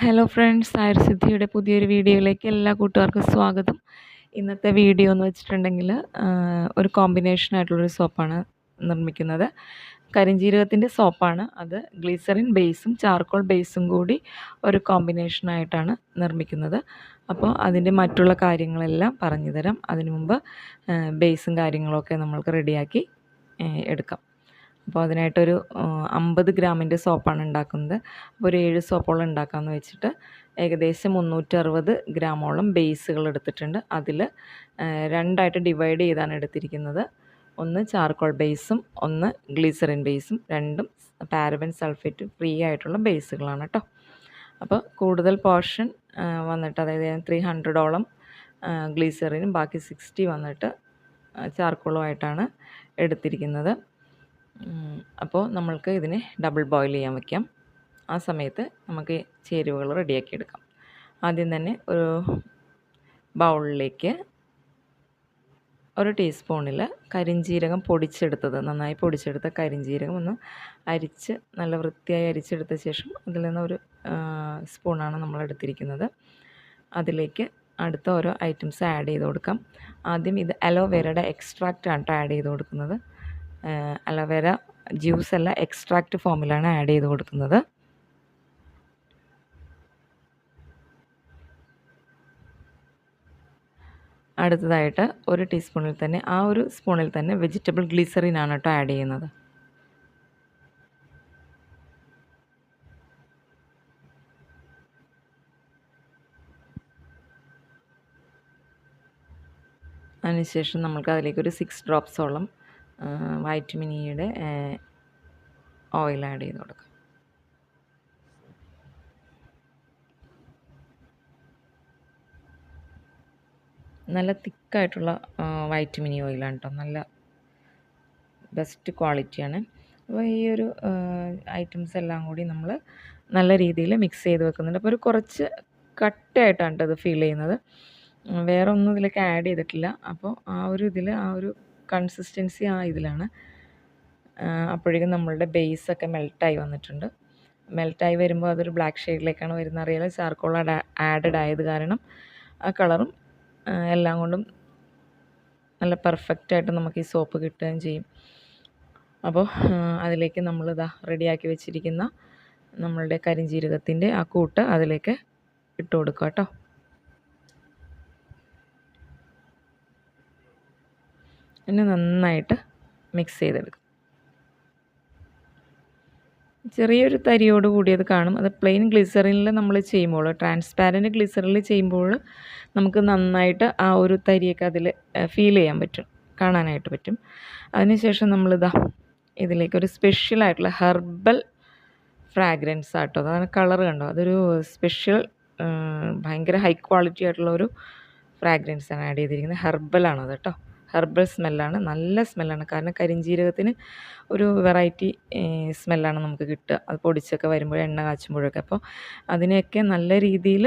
Hello friends ആയുർസിദ്ധിയുടെ പുതിയൊരു വീഡിയോയിലേക്ക് എല്ലാ കൂട്ടുകാർക്കും സ്വാഗതം. ഇന്നത്തെ വീഡിയോ എന്ന് വെച്ചിട്ടുണ്ടെങ്കിൽ ഒരു കോമ്പിനേഷൻ ആയിട്ടുള്ളൊരു സോപ്പാണ് നിർമ്മിക്കുന്നത്. കരിഞ്ജീരകത്തിന്റെ സോപ്പാണ് അത് ഗ്ലീസറിൻ ബേസും ചാർക്കോൾ ബേസും കൂടി ഒരു കോമ്പിനേഷനായിട്ടാണ് നിർമ്മിക്കുന്നത്. അപ്പോൾ അതിന്റെ മറ്റുള്ള കാര്യങ്ങളെല്ലാം പറഞ്ഞുതരാം. അതിനു മുമ്പ് ബേസും കാര്യങ്ങളൊക്കെ നമ്മൾക്ക് റെഡിയാക്കി എടുക്കാം. അപ്പോൾ അതിനായിട്ടൊരു അമ്പത് ഗ്രാമിന്റെ സോപ്പാണ് ഉണ്ടാക്കുന്നത്. അപ്പോൾ ഒരു ഏഴ് സോപ്പോളം ഉണ്ടാക്കാമെന്ന് വെച്ചിട്ട് ഏകദേശം മുന്നൂറ്ററുപത് ഗ്രാമോളം ബേസുകൾ എടുത്തിട്ടുണ്ട്. അതിൽ രണ്ടായിട്ട് ഡിവൈഡ് ചെയ്താണ് എടുത്തിരിക്കുന്നത്. ഒന്ന് ചാർക്കോൾ ബേസും ഒന്ന് ഗ്ലീസറിൻ ബേസും രണ്ടും പാരബൻ സൾഫേറ്റ് ഫ്രീ ആയിട്ടുള്ള ബേസുകളാണ് കേട്ടോ. അപ്പോൾ കൂടുതൽ പോർഷൻ വന്നിട്ട് അതായത് ത്രീ ഹൺഡ്രഡോളം ഗ്ലീസറിനും ബാക്കി സിക്സ്റ്റി വന്നിട്ട് ചാർക്കോളുമായിട്ടാണ് എടുത്തിരിക്കുന്നത്. അപ്പോൾ നമ്മൾക്ക് ഇതിനെ ഡബിൾ ബോയിൽ ചെയ്യാൻ വയ്ക്കാം ആ സമയത്ത് നമുക്ക് ചേരുവകൾ റെഡിയാക്കി എടുക്കാം. ആദ്യം തന്നെ ഒരു ബൗളിലേക്ക് ഒരു ടീസ്പൂണിൽ കരിഞ്ജീരകം പൊടിച്ചെടുത്തത് നന്നായി പൊടിച്ചെടുത്ത കരിഞ്ജീരകം ഒന്ന് അരിച്ച് നല്ല വൃത്തിയായി അരിച്ചെടുത്ത ശേഷം അതിൽ നിന്ന് ഒരു സ്പൂണാണ് നമ്മൾ എടുത്തിരിക്കുന്നത്. അതിലേക്ക് അടുത്ത ഓരോ ഐറ്റംസ് ആഡ് ചെയ്ത് കൊടുക്കാം. ആദ്യം ഇത് അലോവേരയുടെ എക്സ്ട്രാക്റ്റ് ആണ് ആഡ് ചെയ്ത് കൊടുക്കുന്നത്. അലോവേര ജ്യൂസ് അല്ല എക്സ്ട്രാക്റ്റ് ഫോമിലാണ് ആഡ് ചെയ്ത് കൊടുക്കുന്നത്. അടുത്തതായിട്ട് ഒരു ടീസ്പൂണിൽ തന്നെ ആ ഒരു സ്പൂണിൽ തന്നെ വെജിറ്റബിൾ ഗ്ലിസറിൻ ആണ് കേട്ടോ ആഡ് ചെയ്യുന്നത്. അതിനുശേഷം നമുക്ക് അതിലേക്ക് ഒരു സിക്സ് ഡ്രോപ്സോളം വൈറ്റമിൻ ഇയുടെ ഓയിൽ ആഡ് ചെയ്ത് കൊടുക്കാം. നല്ല തിക്കായിട്ടുള്ള വൈറ്റമിൻ ഇ ഓയിലാണ് കേട്ടോ നല്ല ബെസ്റ്റ് ക്വാളിറ്റിയാണ് അപ്പോൾ ഈ ഒരു ഐറ്റംസ് എല്ലാം കൂടി നമ്മൾ നല്ല രീതിയിൽ മിക്സ് ചെയ്ത് വെക്കുന്നുണ്ട്. അപ്പോൾ ഒരു കുറച്ച് കട്ടയായിട്ടാണ് കേട്ടോ അത് ഫീൽ ചെയ്യുന്നത്. വേറെ ഒന്നും ഇതിലേക്ക് ആഡ് ചെയ്തിട്ടില്ല. അപ്പോൾ ആ ഒരു ഇതിൽ ആ ഒരു കൺസിസ്റ്റൻസി ആ ഇതിലാണ്. അപ്പോഴേക്കും നമ്മളുടെ ബേസൊക്കെ മെൽട്ടായി വന്നിട്ടുണ്ട്. മെൽട്ടായി വരുമ്പോൾ അതൊരു ബ്ലാക്ക് ഷെയ്ഡിലേക്കാണ് വരുന്നത്. അറിയാലോ ചാർക്കോൾ ആഡഡ് ആയത് കാരണം ആ കളറും എല്ലാം കൊണ്ടും നല്ല പെർഫെക്റ്റായിട്ട് നമുക്ക് ഈ സോപ്പ് കിട്ടുകയും ചെയ്യും. അപ്പോൾ അതിലേക്ക് നമ്മളിതാ റെഡിയാക്കി വെച്ചിരിക്കുന്ന നമ്മളുടെ കരിഞ്ജീരകത്തിന്റെ ആ കൂട്ട് അതിലേക്ക് ഇട്ട് കൊടുക്കുക കേട്ടോ. പിന്നെ നന്നായിട്ട് മിക്സ് ചെയ്തെടുക്കും. ചെറിയൊരു തരിയോട് കൂടിയത് കാണും. അത് പ്ലെയിൻ ഗ്ലിസറിനിൽ നമ്മൾ ചെയ്യുമ്പോൾ ട്രാൻസ്പാരന്റ് ഗ്ലിസറിൽ ചെയ്യുമ്പോൾ നമുക്ക് നന്നായിട്ട് ആ ഒരു തരിയൊക്കെ അതിൽ ഫീൽ ചെയ്യാൻ പറ്റും. കാണാനായിട്ട് പറ്റും. അതിനുശേഷം നമ്മളിതാ ഇതിലേക്കൊരു സ്പെഷ്യലായിട്ടുള്ള ഹെർബൽ ഫ്രാഗ്രൻസ് ആട്ടോ. അതാണ് കളർ കണ്ടോ? അതൊരു സ്പെഷ്യൽ ഭയങ്കര ഹൈ ക്വാളിറ്റി ആയിട്ടുള്ള ഒരു ഫ്രാഗ്രൻസ് ആണ് ആഡ് ചെയ്തിരിക്കുന്നത്. ഹെർബലാണത് കേട്ടോ. ഹെർബൽ സ്മെല്ലാണ് നല്ല സ്മെല്ലാണ്. കാരണം കരിഞ്ജീരകത്തിന് ഒരു വെറൈറ്റി സ്മെല്ലാണ് നമുക്ക് കിട്ടുക. അത് പൊടിച്ചൊക്കെ വരുമ്പോൾ എണ്ണ കാച്ചുമ്പോഴൊക്കെ. അപ്പോൾ അതിനെയൊക്കെ നല്ല രീതിയിൽ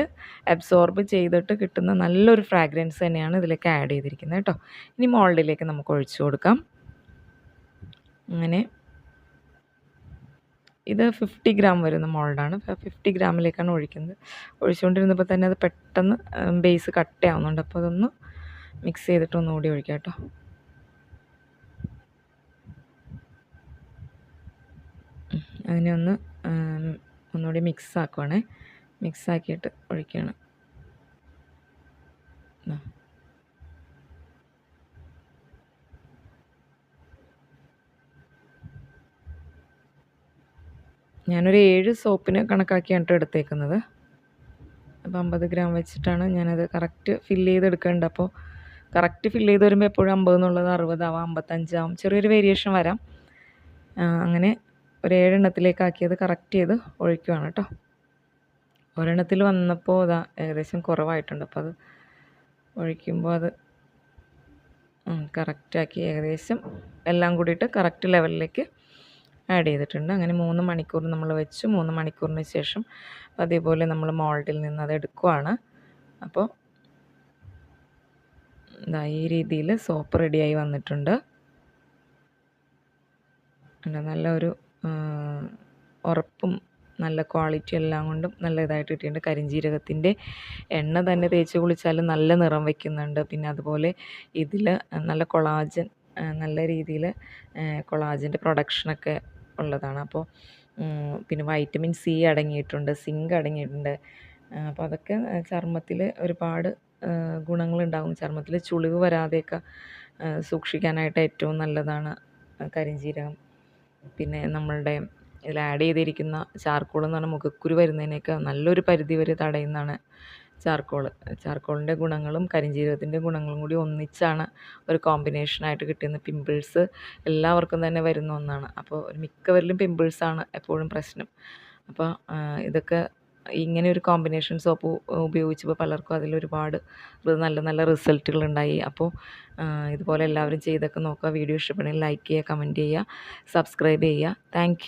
അബ്സോർബ് ചെയ്തിട്ട് കിട്ടുന്ന നല്ലൊരു ഫ്രാഗ്രൻസ് തന്നെയാണ് ഇതിലേക്ക് ആഡ് ചെയ്തിരിക്കുന്നത് കേട്ടോ. ഇനി മോൾഡിലേക്ക് നമുക്ക് ഒഴിച്ചു കൊടുക്കാം. അങ്ങനെ. ഇത് ഫിഫ്റ്റി ഗ്രാം വരുന്ന മോൾഡാണ്. ഫിഫ്റ്റി ഗ്രാമിലേക്കാണ് ഒഴിക്കുന്നത്. ഒഴിച്ചുകൊണ്ടിരുന്നപ്പോൾ തന്നെ അത് പെട്ടെന്ന് ബേസ് കട്ടയാവുന്നുണ്ട്. അപ്പോൾ അതൊന്ന് മിക്സ് ചെയ്തിട്ട് ഒന്നുകൂടി ഒഴിക്കാം കേട്ടോ. അതിനെ ഒന്ന് ഒന്നുകൂടി മിക്സ് ആക്കുവാണേ. മിക്സ് ആക്കിയിട്ട് ഒഴിക്കുകയാണ് ഞാനൊരു ഏഴ് സോപ്പിന് കണക്കാക്കിയാണ് എടുത്തേക്കുന്നത്. അപ്പോൾ അമ്പത് ഗ്രാം വെച്ചിട്ടാണ് ഞാനത് കറക്റ്റ് ഫില്ല് ചെയ്തെടുക്കേണ്ടത്. അപ്പോൾ കറക്റ്റ് ഫില്ല് ചെയ്ത് വരുമ്പോൾ എപ്പോഴും അമ്പത് എന്നുള്ളത് അറുപതാവാം അമ്പത്തഞ്ചാവും ചെറിയൊരു വേരിയേഷൻ വരാം. അങ്ങനെ ഒരു ഏഴെണ്ണത്തിലേക്ക് ആക്കിയത് കറക്റ്റ് ചെയ്ത് ഒഴിക്കുവാണ് കേട്ടോ. ഒരെണ്ണത്തിൽ വന്നപ്പോൾ അതാ ഏകദേശം കുറവായിട്ടുണ്ട്. അപ്പോൾ അത് ഒഴിക്കുമ്പോൾ അത് കറക്റ്റാക്കി ഏകദേശം എല്ലാം കൂടിയിട്ട് കറക്റ്റ് ലെവലിലേക്ക് ആഡ് ചെയ്തിട്ടുണ്ട്. അങ്ങനെ മൂന്ന് മണിക്കൂർ നമ്മൾ വെച്ചു. മൂന്ന് മണിക്കൂറിന് ശേഷം അതേപോലെ നമ്മൾ മോൾഡിൽ നിന്ന് അത് എടുക്കുവാണ്. അപ്പോൾ ഇതാ ഈ രീതിയിൽ സോപ്പ് റെഡിയായി വന്നിട്ടുണ്ട്. നല്ല ഒരു ഉറപ്പും നല്ല ക്വാളിറ്റി എല്ലാം കൊണ്ടും നല്ല ഇതായിട്ട് കിട്ടിയിട്ടുണ്ട്. കരിഞ്ജീരകത്തിന്റെ എണ്ണ തന്നെ തേച്ച് കുളിച്ചാൽ നല്ല നിറം വയ്ക്കുന്നുണ്ട് പിന്നെ അതുപോലെ ഇതിൽ നല്ല കൊളാജൻ നല്ല രീതിയിൽ കൊളാജന്റെ പ്രൊഡക്ഷനൊക്കെ ഉള്ളതാണ്. അപ്പോൾ പിന്നെ വൈറ്റമിൻ സി അടങ്ങിയിട്ടുണ്ട് സിങ്ക് അടങ്ങിയിട്ടുണ്ട്. അപ്പോൾ അതൊക്കെ ചർമ്മത്തിൽ ഒരുപാട് ഗുണങ്ങളുണ്ടാകും ചർമ്മത്തിൽ ചുളിവ് വരാതെയൊക്കെ സൂക്ഷിക്കാനായിട്ട് ഏറ്റവും നല്ലതാണ് കരിഞ്ജീരകം പിന്നെ നമ്മളുടെ ഇതിൽ ആഡ് ചെയ്തിരിക്കുന്ന ചാർക്കോൾ എന്ന് പറഞ്ഞാൽ മുഖക്കുരു വരുന്നതിനെയൊക്കെ നല്ലൊരു പരിധി വരെ തടയുന്നതാണ് ചാർക്കോൾ. ചാർക്കോളിന്റെ ഗുണങ്ങളും കരിഞ്ജീരകത്തിന്റെ ഗുണങ്ങളും കൂടി ഒന്നിച്ചാണ് ഒരു കോമ്പിനേഷനായിട്ട് കിട്ടുന്ന പിമ്പിൾസ് എല്ലാവർക്കും തന്നെ വരുന്ന ഒന്നാണ്. അപ്പോൾ മിക്കവരിലും പിമ്പിൾസാണ് എപ്പോഴും പ്രശ്നം. അപ്പോൾ ഇതൊക്കെ ഇങ്ങനെ ഒരു കോമ്പിനേഷൻ സോപ്പ് ഉപയോഗിച്ചപ്പോൾ പലർക്കും അതിലൊരുപാട് നല്ല നല്ല റിസൾട്ടുകൾ ഉണ്ടായി. അപ്പോൾ ഇതുപോലെ എല്ലാവരും ചെയ്തൊക്കെ നോക്കുക. വീഡിയോ ഇഷ്ടപ്പെടുന്നെങ്കിൽ ലൈക്ക് ചെയ്യുക കമന്റ് ചെയ്യുക സബ്സ്ക്രൈബ് ചെയ്യുക. താങ്ക്